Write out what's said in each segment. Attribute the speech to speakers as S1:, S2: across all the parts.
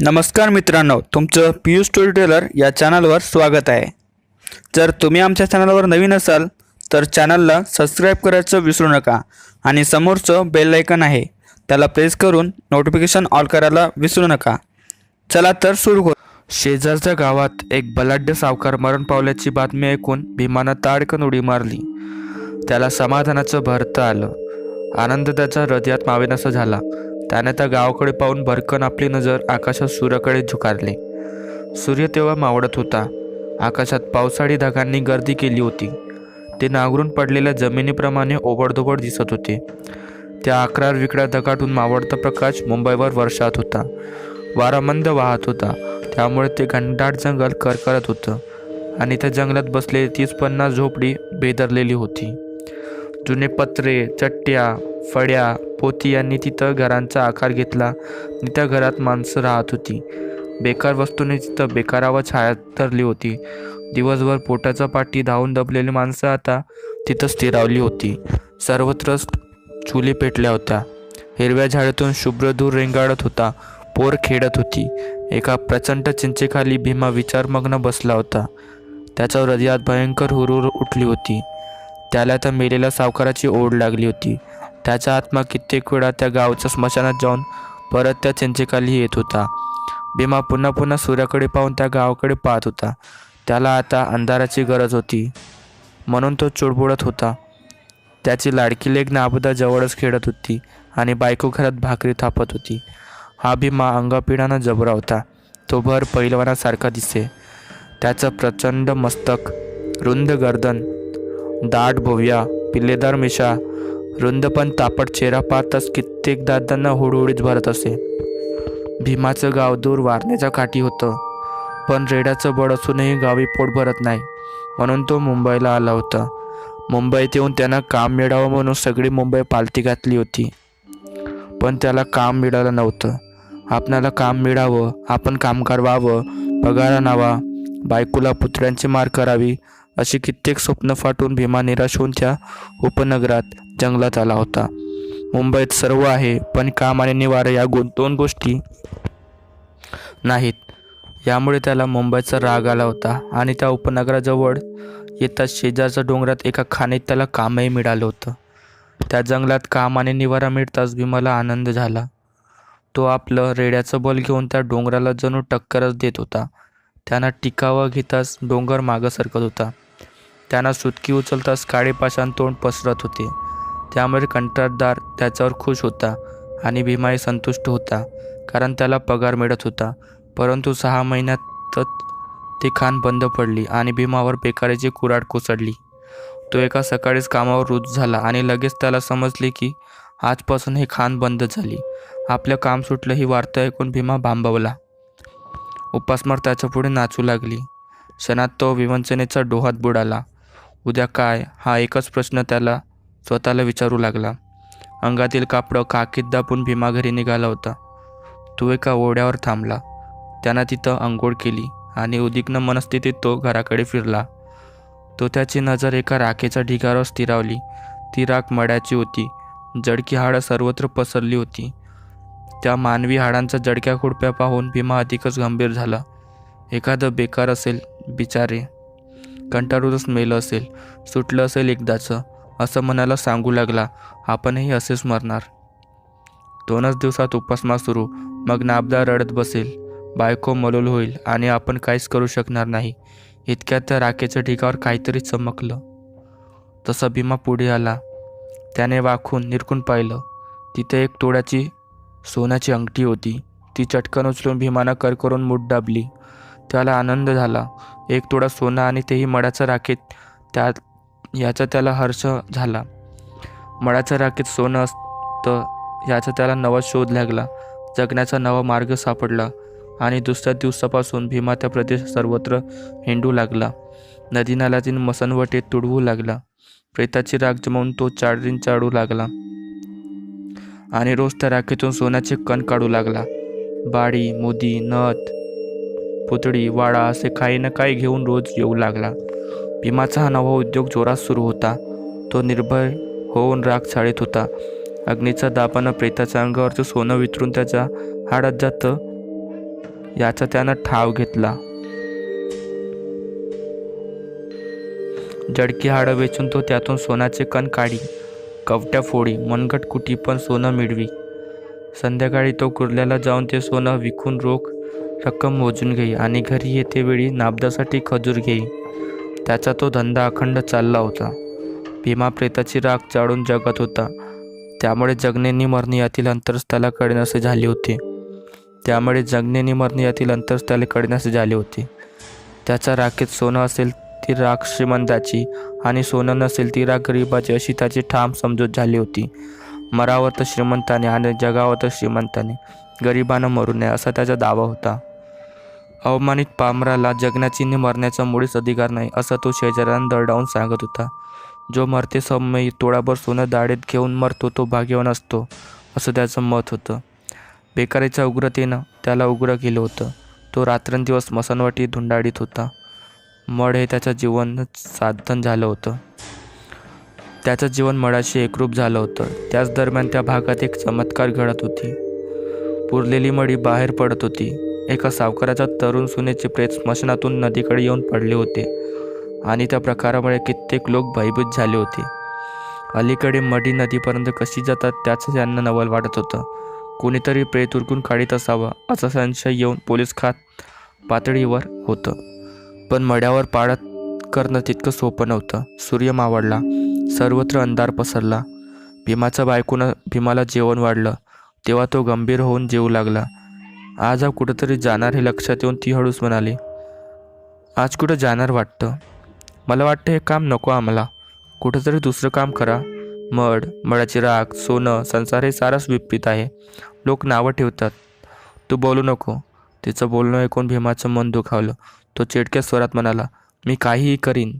S1: नमस्कार मित्रांनो तुमचं पी स्टोरी टेलर या चॅनलवर स्वागत आहे. जर तुम्ही आमच्या चॅनलवर नवीन असाल तर चॅनलला सबस्क्राईब करायचं विसरू नका आणि समोरचं बेल आयकन आहे त्याला प्रेस करून नोटिफिकेशन ऑल करायला विसरू नका. चला तर सुरू करू. शेजारच्या गावात एक बलाढ्य सावकार मरण पावल्याची बातमी ऐकून भीमानं ताडकन उडी मारली. त्याला समाधानाचं भरतं आलं. आनंद त्याच्या हृदयात मावेनासा झाला. त्याने त्या गावाकडे पाहून भरकन आपली नजर आकाशात सूर्याकडे झुकारली. सूर्य तेव्हा मावळत होता. आकाशात पावसाळी ढगांनी गर्दी केली होती. ते नांगरून पडलेल्या जमिनीप्रमाणे ओबडधोबड दिसत होते. त्या अकरा विकड्या ढगातून मावळता प्रकाश मुंबईवर वर्षात होता. वारा मंद वाहत होता. त्यामुळे ते घंटाट जंगल करकरत होतं आणि त्या जंगलात बसलेली तीस पन्नास झोपडी बेदरलेली होती. जुने पत्रे चट्ट्या फड्या पोती यांनी तिथं घरांचा आकार घेतला. आणि त्या घरात माणसं राहत होती. बेकार वस्तूने तिथं बेकारावर छाया धरली होती. दिवसभर पोटाचा पाठी धावून दबलेली माणसं आता तिथं स्थिरावली होती. सर्वत्र चुली पेटल्या होत्या. हिरव्या झाडातून शुभ्र दूर रेंगाळत होता. पोर खेळत होती. एका प्रचंड चिंचेखाली भीमा विचारमग्न बसला होता. त्याच्या हृदयात भयंकर हुरूर उठली होती. त्याला तर मेलेल्या सावकाराची ओढ लागली होती. त्याचा आत्मा कित्येक वेळा त्या गावच्या स्मशानात जाऊन परत त्या चिंचेखाली येत होता. भीमा पुन्हा पुन्हा सूर्याकडे पाहून त्या गावाकडे पाहत होता. त्याला आता अंधाराची गरज होती. म्हणून तो चुडबुडत होता. त्याची लाडकी लेख नाबुदा जवळच खेळत होती आणि बायको घरात भाकरी थापत होती. हा भीमा अंगापिढानं जबरा होता. तो भर पैलवानासारखा दिसे. त्याचं प्रचंड मस्तक रुंद गर्दन दाट भोव्या पिल्लेदार मिशा रुंद पण तापट चेहरा पाहताच कित्येक दादांना हुडहुडीत भरत असे. भीमाचं गाव दूर वारण्याच्या काठी होतं पण रेडाचं बळ असूनही गावी पोट भरत नाही म्हणून तो मुंबईला आला होता. मुंबईत येऊन त्यांना काम मिळावं म्हणून सगळी मुंबई पालती घातली होती. पण त्याला काम मिळालं नव्हतं. आपणाला काम मिळावं आपण कामगार व्हावं पगार आणावा बायकोला पुतळ्यांची मार करावी अशी कित्येक स्वप्न फाटून भीमा निराश होऊन त्या उपनगरात जंगलात आला होता. मुंबईत सर्व आहे पण काम आणि निवारा या गो दोन गोष्टी नाहीत. यामुळे त्याला मुंबईचा राग आला होता आणि त्या उपनगराजवळ येताच शेजारच्या डोंगरात एका खाणीत त्याला कामही मिळालं होतं. त्या जंगलात काम आणि निवारा मिळताच भीमाला आनंद झाला. तो आपलं रेड्याचं बल घेऊन त्या डोंगराला जणू टक्करच देत होता. त्यांना टिकावं घेताच डोंगर मागं सरकत होता. त्यांना सुटकी उचलताच काळे पाषाण तोंड पसरत होते. त्यामुळे कंत्राटदार त्याच्यावर खुश होता आणि भीमाही संतुष्ट होता कारण त्याला पगार मिळत होता. परंतु सहा महिन्यातच ती खाण बंद पडली आणि भीमावर बेकारीची कुराड कोसळली. तो एका सकाळीच कामावर रुज झाला आणि लगेच त्याला समजले की आजपासून ही खाण बंद झाली. आपलं काम सुटलं ही वार्ता ऐकून भीमा भांबवला. उपासमार त्याच्या पुढे नाचू लागली. क्षणात तो विवंचनेचा डोहात बुडाला. उद्या काय? हा एकच प्रश्न त्याला स्वतःला विचारू लागला. अंगातील कापडं काकीत दाबून भीमा घरी निघाला होता. तो एका ओढ्यावर थांबला. त्यानं तिथं अंघोळ केली आणि उद्विग्न मनस्थितीत तो घराकडे फिरला. तो त्याची नजर एका राखेच्या ढिगावर स्थिरावली. ती राख मड्याची होती. जडकी हाडं सर्वत्र पसरली होती. त्या मानवी हाडांचा जडक्या खुडप्या पाहून भीमा अधिकच गंभीर झाला. एखादं बेकार असेल बिचारे. कंटाळूनच मेलं असेल सुटलं असेल एकदाचं. असं मनाला सांगू लागला आपणही असेच मरणार. दोनच दिवसात उपासमा सुरू. मग नाबदा रडत बसेल. बायको मलोल होईल आणि आपण काहीच करू शकणार नाही. इतक्यात त्या राखेच्या ठिकावर काहीतरी चमकलं. तसा भीमा पुढे आला. त्याने वाखून निरखून पाहिलं. तिथे एक तोड्याची सोन्याची अंगठी होती. ती चटकन उचलून भीमानं कर करून मूठ दाबली. त्याला आनंद झाला. एक तोडा सोनं आणि तेही मडाच्या राखेत त्यात याचा त्याला हर्ष झाला. मळाच्या राखेत सोनं असतं याचा त्याला नवा शोध लागला. जगण्याचा नवा मार्ग सापडला आणि दुसऱ्या दिवसापासून भीमा त्या प्रदेश सर्वत्र हिंडू लागला. नदी नाल्यातील मसनवटे तुडवू लागला. प्रेताची राख जमवून तो चाडरीन चाडू लागला. आणि रोज त्या राखेतून सोन्याचे कण काढू लागला. बाडी मोदी नथ पुतळी वाडा असे काही ना काही घेऊन रोज येऊ लागला. भीमाचा हा नवा उद्योग जोरात सुरू होता. तो निर्भय होऊन राग चाळीत होता. अग्नीचा दाबानं प्रेताच्या अंगावरचं सोनं वितरून त्याच्या हाडात जातं याचा त्यानं ठाव घेतला. जडकी हाडं वेचून तो त्यातून सोन्याचे कण काढी कवट्या फोडी मनगट कुटी पण सोनं मिळवी. संध्याकाळी तो कुर्ल्याला जाऊन ते सोनं विकून रोख रक्कम मोजून घेई आणि घरी येते वेळी नाबदासाठी खजूर घेई. त्याचा तो धंदा अखंड चालला होता. भीमा प्रेताची राख जाळून जगत होता. त्यामुळे जगनेनी मरणे यातील अंतरच त्याला कळण्यासे झाले होते. त्यामुळे जगनेनी मरणे यातील अंतरच त्याला कळण्यासे झाले होते. त्याच्या राखेत सोनं असेल ती राख श्रीमंताची आणि सोनं नसेल ती राख गरिबाची अशी त्याची ठाम समजूत झाली होती. मरावं तर श्रीमंताने आणि जगावं तर श्रीमंताने. गरिबानं मरू नये असा त्याचा दावा होता. अवमानित पामराला जगण्याचिन्ह मरण्याचा मुळीच अधिकार नाही असं तो शेजाऱ्यांना दरडावून सांगत होता. जो मरते समय तोडाभर सोनं दाढेत घेऊन मरतो तो भाग्यवान असतो असं त्याचं मत होतं. बेकारीच्या उग्रतेनं त्याला उग्र केलं होतं. तो रात्रंदिवस मसनवाटी धुंडाळीत होता. मड हे त्याचं जीवन साधन झालं होतं. त्याचं जीवन मडाशी एकरूप झालं होतं. त्याच दरम्यान त्या भागात एक चमत्कार घडत होती. पुरलेली मडी बाहेर पडत होती. एका सावकाराच्या तरुण सुनेचे प्रेत स्मशानातून नदीकडे येऊन पडले होते आणि त्या प्रकारामुळे कित्येक लोक भयभीत झाले होते. अलीकडे मडी नदीपर्यंत कशी जातात त्याचं त्यांना नवल वाटत होतं. कोणीतरी प्रेत उरकून काढीत असावं असा संशय येऊन पोलीस खात पातळीवर होतं. पण मड्यावर पाळत करणं तितकं सोपं नव्हतं. सूर्य मावळला सर्वत्र अंधार पसरला. भीमाचा बायकोनं भीमाला जेवण वाढलं. तेव्हा तो गंभीर होऊन जेवू लागला. आज हा कुठंतरी जाणार हे लक्षात येऊन ती हळूच म्हणाली आज कुठं जाणार वाटतं? मला वाटतं हे काम नको आम्हाला. कुठंतरी दुसरं काम करा. मड मडाची राख सोनं संसार हे सारंच विपरीत आहे. लोक नावं ठेवतात. तू बोलू नको. तिचं बोलणं ऐकून भीमाचं मन दुखावलं. तो चिडक्या स्वरात म्हणाला मी काहीही करीन.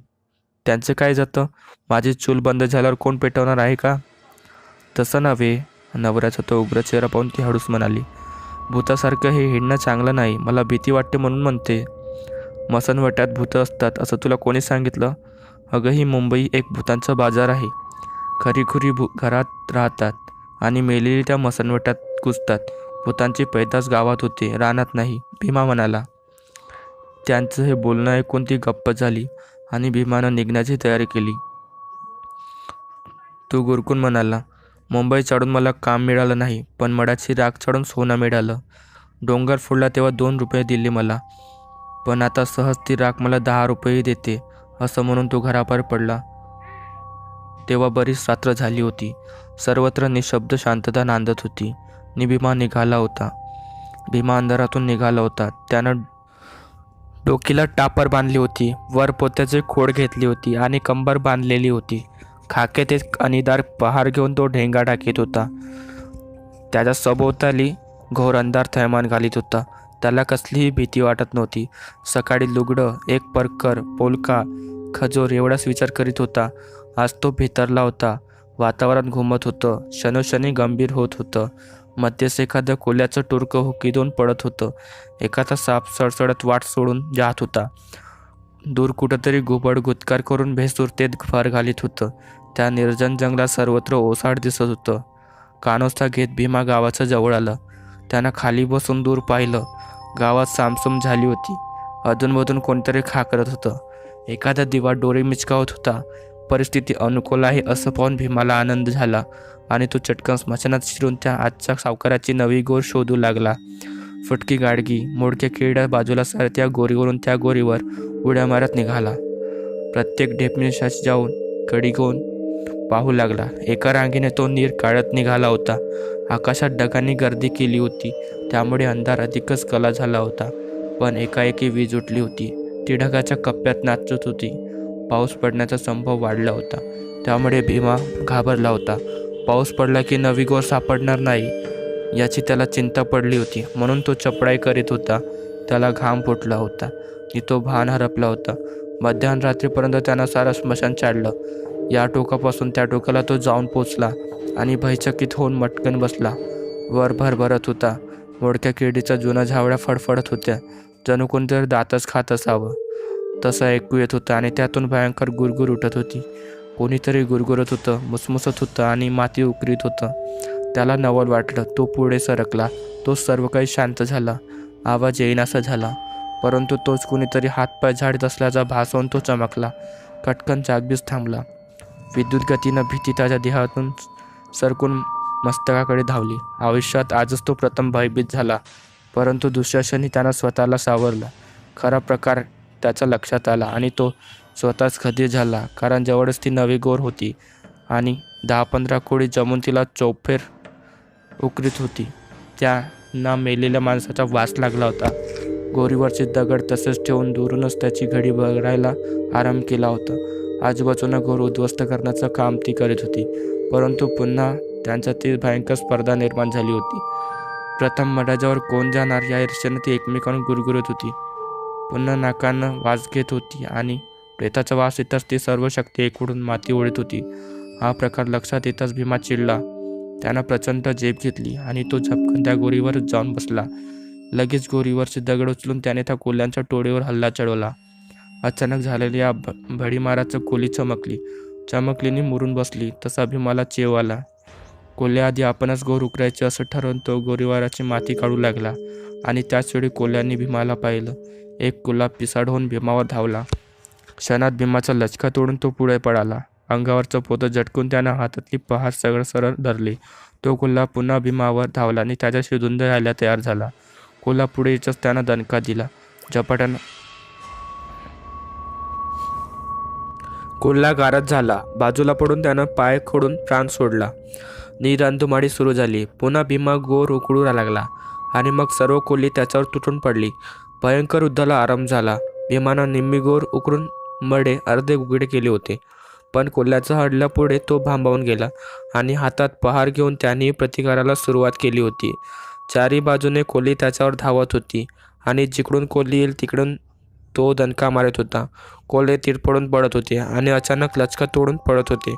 S1: त्यांचं काय जातं? माझी चूल बंद झाल्यावर कोण पेटवणार आहे का? तसं नव्हे. नवऱ्याचा तो उग्र चेहरा पाहून ती हळूस म्हणाली भूतासारखं हे हिंडणं चांगलं नाही. मला भीती वाटते म्हणून म्हणते. मसनवट्यात भूतं असतात असं तुला कोणी सांगितलं? अगं ही मुंबई एक भूतांचा बाजार आहे. खरीखुरी भू घरात राहतात आणि मेलेली त्या मसनवट्यात घुसतात. भूतांची पैदास गावात होते रानात नाही भीमा म्हणाला. त्यांचं हे बोलणं ऐकून ती गप्प झाली आणि भीमानं निघण्याची तयारी केली. तू गुरकून म्हणाला मुंबई चढून मला काम मिळालं नाही पण मडाची राख चढून सोनं मिळालं. डोंगर फोडला तेव्हा दोन रुपये दिले मला. पण आता सहज ती राख मला दहा रुपयेही देते असं म्हणून तो घराबाहेर पडला. तेव्हा बरीच रात्र झाली होती. सर्वत्र निशब्द शांतता नांदत होती. नि भीमा निघाला होता. भीमा अंधारातून निघाला होता. त्यानं डोकीला टापर बांधली होती. वर पोत्याचे खोड घेतली होती आणि कंबर बांधलेली होती. खाकेत एक अनिदार पहार घेऊन तो ढेंगा टाकीत होता. त्याच्या सभोवताली घोर अंधार थैमान घालीत होता. त्याला कसलीही भीती वाटत नव्हती. सकाळी लुगडं एक परकर पोलका खजूर एवढाच विचार करीत होता. आज तो भितरला होता. वातावरण घुमत होतं. क्षणोक्षणी गंभीर होत होतं. मध्येच एखादं कोल्याचं टुरकं हुकीदून पडत होतं. एखादा साप सडसडत वाट सोडून जात होता. दूर कुठंतरी घुबड गुत्कार करून भेसूरतेत फार घालीत होतं. त्या निर्जन जंगलात सर्वत्र ओसाड दिसत होतं. कानोस्ता घेत भीमा गावाच्या जवळ आलं. त्यानं खाली बसून दूर पाहिलं. गावात सामसूम झाली होती. अधूनमधून कोणतरी खा करत होतं. एखादा दिवा डोळे मिचकावत होता. परिस्थिती अनुकूल आहे असं पाहून भीमाला आनंद झाला आणि तो चटकन स्मशानात शिरून त्या आजच्या सावकाराची नवी गोर शोधू लागला. फुटकी गाडगी मोडक्या किड्या बाजूला सरत्या गोरीवरून त्या गोरीवर उड्या मारत निघाला. प्रत्येक ढेपणीशाची जाऊन कडी घेऊन पाहू लागला. एका रांगेने तो नीर काढत निघाला होता. आकाशात ढगांनी गर्दी केली होती. त्यामुळे अंधार अधिकच कला झाला होता. पण एकाएकी वीज उठली होती. ती ढगाच्या कप्प्यात नाचत होती. पाऊस पडण्याचा संभव वाढला होता. त्यामुळे भीमा घाबरला होता. पाऊस पडला की नवी गोर सापडणार नाही. याची त्याला चिंता पडली होती. म्हणून तो चपडाई करीत होता. त्याला घाम फुटला होता. आणि तो भान हरपला होता. मध्याह्न रात्रीपर्यंत त्यानं सारं स्मशान चाडलं. या टोकापासून त्या टोकाला तो जाऊन पोचला आणि भयचकित होऊन मटकन बसला. वर भरत होता. मोडक्या किडीचा जुन्या झावळ्या फडफडत होत्या. जणू कोणतरी दातच खात असावं. तसं ऐकू येत होतं आणि त्यातून भयंकर गुरगुर उठत होती. कोणीतरी गुरगुरत होतं मुसमुसत होतं आणि माती उकरीत होतं. त्याला नवल वाटलं. तो पुढे सरकला. तो सर्व काही शांत झाला. आवाज येईनासा झाला. परंतु तोच कुणीतरी हातपाय झाडत असल्याचा भास होऊन तो चमकला. कटकन जागबीज थांबला. विद्युत गतीनं भीती त्याच्या देहातून सरकून मस्तकाकडे धावली. आयुष्यात आजच तो प्रथम भयभीत झाला. परंतु दुसऱ्या क्षणी त्यानं स्वतःला सावरलं. खरा प्रकार त्याच्या लक्षात आला आणि तो स्वतःच खदीर झाला कारण जवळच ती नवी गोर होती आणि दहा पंधरा कोळी जमून तिला चौफेर उकरीत होती. त्यांना मेलेल्या माणसाचा वास लागला होता. गोरीवरचे दगड तसेच ठेवून दुरूनच त्याची घडी बघायला आराम केला होता. आजूबाजूनं घोर उद्ध्वस्त करण्याचं काम ती करीत होती परंतु पुन्हा त्यांच्यात भयंकर स्पर्धा निर्माण झाली होती. प्रथम मडाजावर कोण जाणार या ईर्षेनं ती एकमेकांना गुरगुरत होती. पुन्हा नाकानं वास घेत होती आणि प्रेताचा वास येताच ती सर्व शक्ती एकवडून माती ओढत होती. हा प्रकार लक्षात येताच भीमा चिडला. त्यानं प्रचंड झेप घेतली आणि तो झपकन त्या गोरीवर जाऊन बसला. लगेच गोरीवरचे दगड उचलून त्याने त्या कोल्यांच्या टोळीवर हल्ला चढवला. अचानक झालेल्या या भ भडीमाराचं कोली चमकली. चमकलीने मुरून बसली. तसा भीमाला चेव आला. कोल्याआधी आपणच गोर उकरायचे असं ठरवून तो गोरीवाराची माती काढू लागला आणि त्याचवेळी कोल्यांनी भीमाला पाहिलं. एक कोल्हा पिसाड होऊन भीमावर धावला. क्षणात भीमाचा लचका तोडून तो पुढे पळाला. अंगावरचं पोतं झटकून त्यानं हातातली पहार सगळं सरळ धरली. तो कोल्हा पुन्हा भीमावर धावला आणि त्याच्याशी धुंद राहायला तयार झाला. कोल्हा पुढे येतच त्यानं दणका दिला. झपाट्यानं कोल्हा गारद झाला. बाजूला पडून त्यानं पाय खोडून प्राण सोडला. निरांधुमाडी सुरू झाली. पुन्हा भीमा गोर उकळू लागला आणि मग सर्व कोल्ही त्याच्यावर तुटून पडली. भयंकर युद्धाला आराम झाला. भीमानं निम्मी गोर उकरून मडे अर्धे उघडे केले होते. पण कोल्ह्याचा हडल्यापुढे तो भांबावून गेला आणि हातात पहार घेऊन त्यांनी प्रतिकाराला सुरुवात केली होती. चारी बाजूने कोल्ही त्याच्यावर धावत होती आणि जिकडून कोल्ही येईल तिकडून तो दणका मारत होता. कोल्हे तिरपडून पडत होते आणि अचानक लचका तोडून पडत होते.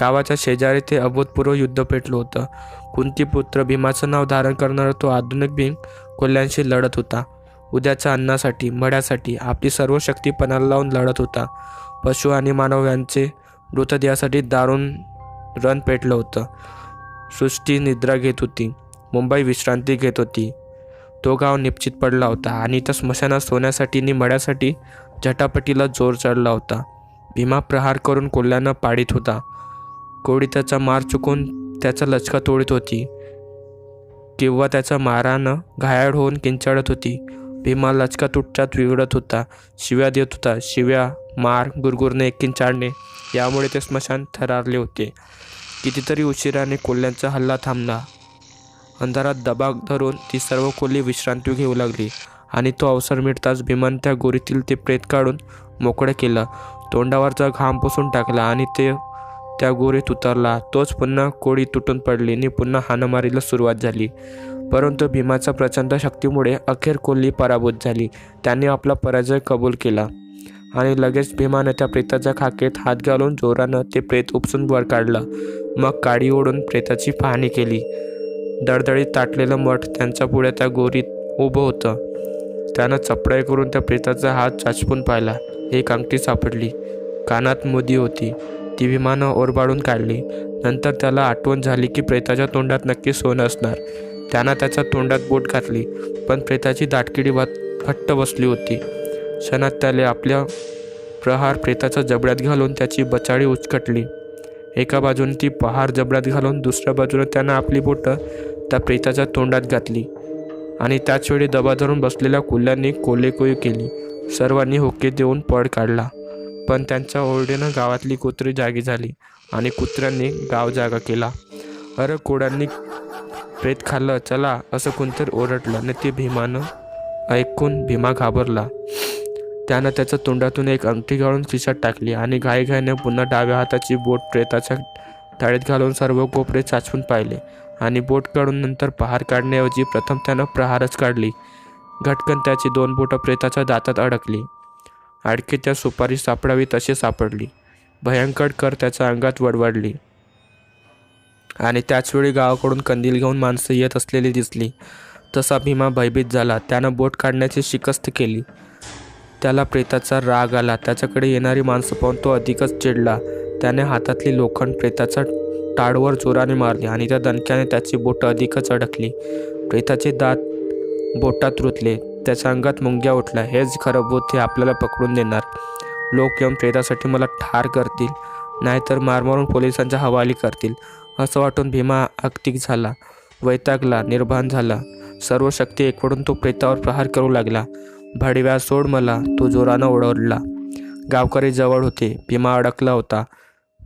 S1: गावाच्या शेजारी ते अभूतपूर्व युद्ध पेटलं होतं. कुंतीपुत्र भीमाचं नाव धारण करणारा तो आधुनिक भीम कोल्ह्यांशी लढत होता. उद्याच्या अन्नासाठी मड्यासाठी आपली सर्व शक्ती पणाला लावून लढत होता. पशु आणि मानव यांचे मृतदेहासाठी दारुण रण पेटलं होतं. सृष्टी निद्रा घेत होती. मुंबई विश्रांती घेत होती. तो गाव निश्चित पडला होता आणि त्या स्मशानात सोन्यासाठी आणि मड्यासाठी झटापटीला जोर चढला होता. भीमा प्रहार करून कोल्ह्यांना पाडीत होता. कोळी त्याचा मार चुकून त्याचा लचका तोडीत होती. किंवा त्याच्या मारानं घायाळ होऊन किंचाळत होती. भीमा लचका तुटच्यात विघडत होता. शिव्या देत होता. शिव्या मार गुरगुरणे किंचाळणे यामुळे ते स्मशान थरारले होते. कितीतरी उशिराने कोल्ह्यांचा हल्ला थांबला. अंधारात दबाग धरून ती सर्व कोल्ही विश्रांती घेऊ लागली आणि तो अवसर मिळताच भीमान त्या गोरीतील ते प्रेत काढून मोकळं केलं. तोंडावरचा घाम पुसून टाकला आणि ते त्या गोरीत उतरला तोच पुन्हा कोळी तुटून पडली आणि पुन्हा हाणामारीला सुरुवात झाली. परंतु भीमाच्या प्रचंड शक्तीमुळे अखेर कोल्ही पराभूत झाली. त्याने आपला पराजय कबूल केला. आणि लगेच भीमानं त्या प्रेताच्या खाकेत हात घालून जोरानं ते प्रेत उपसून वर काढलं. मग काडी ओढून प्रेताची पाहणी केली. दळदळीत ताटलेलं मठ त्यांच्या पुढे त्या गोरीत उभं होतं. त्यानं चपडाई करून त्या प्रेताचा हात चाचपून पाहिला. एक अंगठी सापडली. कानात मोदी होती. ती विमानं ओरबाडून काढली. नंतर त्याला आठवण झाली की प्रेताच्या तोंडात नक्की सोनं असणार. त्यानं त्याच्या तोंडात बोट घातली पण प्रेताची दाटकिडी वात घट्ट बसली होती. क्षणात त्याने आपल्या प्रहार प्रेताच्या जबड्यात घालून त्याची बचाळी उचकटली. एका बाजूने ती पहार जबड्यात घालून दुसऱ्या बाजूने त्यानं आपली बोटं त्या प्रेताच्या तोंडात घातली. आणि त्याचवेळी दबा धरून बसलेल्या कोल्ह्यांनी कोलेकोई केली. सर्वांनी होके देऊन पळ काढला. पण त्यांच्या ओरडेनं गावातली कुत्री जागी झाली आणि कुत्र्यांनी गाव जागा केला. अरे कोड्यांनी प्रेत खाल्लं चला असं कोणतरी ओरडलं. आणि ते भीमानं ऐकून भीमा घाबरला. त्यानं त्याच्या तोंडातून एक अंगठी घालून खिशात टाकली आणि घाईघाईने पुन्हा डाव्या हाताची बोट प्रेताच्या थाळीत घालून सर्व कोपरे चाचून पाहिले आणि बोट काढून नंतर पहार काढण्याऐवजी प्रथम त्यानं प्रहारच काढली. घटकन त्याची दोन बोटं प्रेताच्या दातात अडकली. आडकी त्या सुपारी सापडावी तशी सापडली. भयंकर कर त्याच्या अंगात वडवडली. आणि त्याचवेळी गावाकडून कंदील घेऊन माणसं येत असलेली दिसली. तसा भीमा भयभीत झाला. त्यानं बोट काढण्याची शिकस्त केली. त्याला प्रेताचा राग आला. त्याच्याकडे येणारी माणसं पाहून तो अधिकच चिडला. त्याने हातातली लोखंड प्रेताच्या टाळवर जोराने मारली आणि त्या दणक्याने त्याची बोटं अधिकच अडकली. प्रेताचे दात बोटात रुतले. त्याच्या अंगात मुंग्या उठल्या. हेच खरं भूत हे आपल्याला पकडून देणार. लोक येऊन प्रेतासाठी मला ठार करतील नाहीतर मारमारून पोलिसांच्या हवाली करतील. असं वाटून भीमा आक्तिक झाला वैतागला निर्भान झाला. सर्व शक्ती एकवडून तो प्रेतावर प्रहार करू लागला. भडव्या सोड मला तो जोरानं ओढवला गावकरी जवळ होते. भीमा अडकला होता.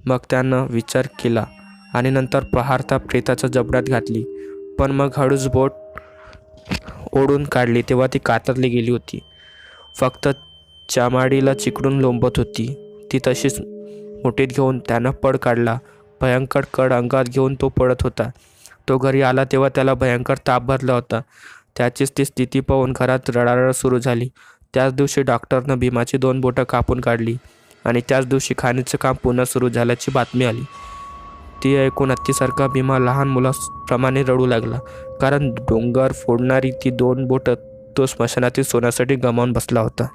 S1: मग त्यानं विचार केला आणि नंतर प्रहारता प्रेताच्या जबड्यात घातली. पण मग हळूच बोट ओढून काढली तेव्हा ती कातरली गेली होती. फक्त चामाडीला चिकडून लोंबत होती. ती तशीच मुठीत घेऊन त्यानं पड काढला. भयंकर कड अंगात घेऊन तो पडत होता. तो घरी आला तेव्हा त्याला भयंकर ताप भरला होता. त्याचीच ती स्थिती पाहून घरात रडारड सुरू झाली. त्याच दिवशी डॉक्टरनं भीमाची दोन बोटं कापून काढली आणि त्याच दिवशी खाणीचं काम पुन्हा सुरू झाल्याची बातमी आली. ती ऐकून हत्तीसारखा भीमा लहान मुलाप्रमाणे रडू लागला. कारण डोंगर फोडणारी ती दोन बोटं तो स्मशानातील सोन्यासाठी गमावून बसला होता.